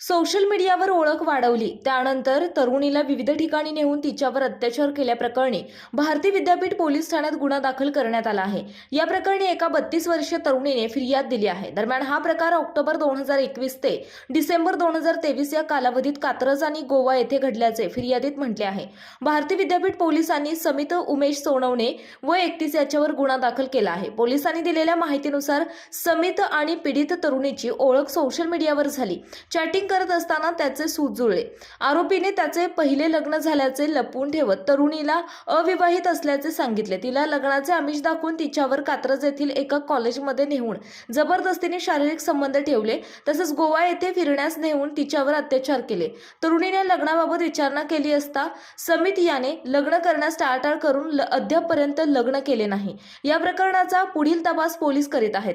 Social मीडियावर ओळख वाढवली. त्यानंतर तरुणीला विविध ठिकाणी नेऊन तिच्यावर अत्याचार केल्याप्रकरणी भारती विद्यापीठ पोलीस ठाण्यात गुन्हा दाखल करण्यात आला आहे. या प्रकरणी एका बत्तीस वर्षीय तरुणीने फिर्याद दिली आहे. दरम्यान हा प्रकार ऑक्टोबर दोन हजार एकवीस ते डिसेंबर दोन हजार तेवीस या कालावधीत कात्रज आणि गोवा येथे घडल्याचे फिर्यादीत म्हटले आहे. भारती विद्यापीठ पोलिसांनी समित उमेश सोनवणे व एकतीस याच्यावर गुन्हा दाखल केला आहे. पोलिसांनी दिलेल्या माहितीनुसार समित आणि पीडित तरुणीची ओळख सोशल मीडियावर झाली. चॅटिंग करत असताना त्याचे सूत जुळले. आरोपीने त्याचे पहिले लग्न झाल्याचे लपवून ठेवत तरुणीला अविवाहित असल्याचे सांगितले. तिला लग्नाचे आमिष दाखवून तिच्यावर कात्रज येथील एका कॉलेजमध्ये नेऊन जबरदस्तीने शारीरिक संबंध ठेवले. तसेच गोवा येथे फिरण्यास नेऊन तिच्यावर अत्याचार केले. तरुणीने लग्नाबाबत विचारणा केली असता समित याने लग्न करण्यास टाळाटाळ करून अद्यापपर्यंत लग्न केले नाही. या प्रकरणाचा पुढील तपास पोलीस करीत आहेत.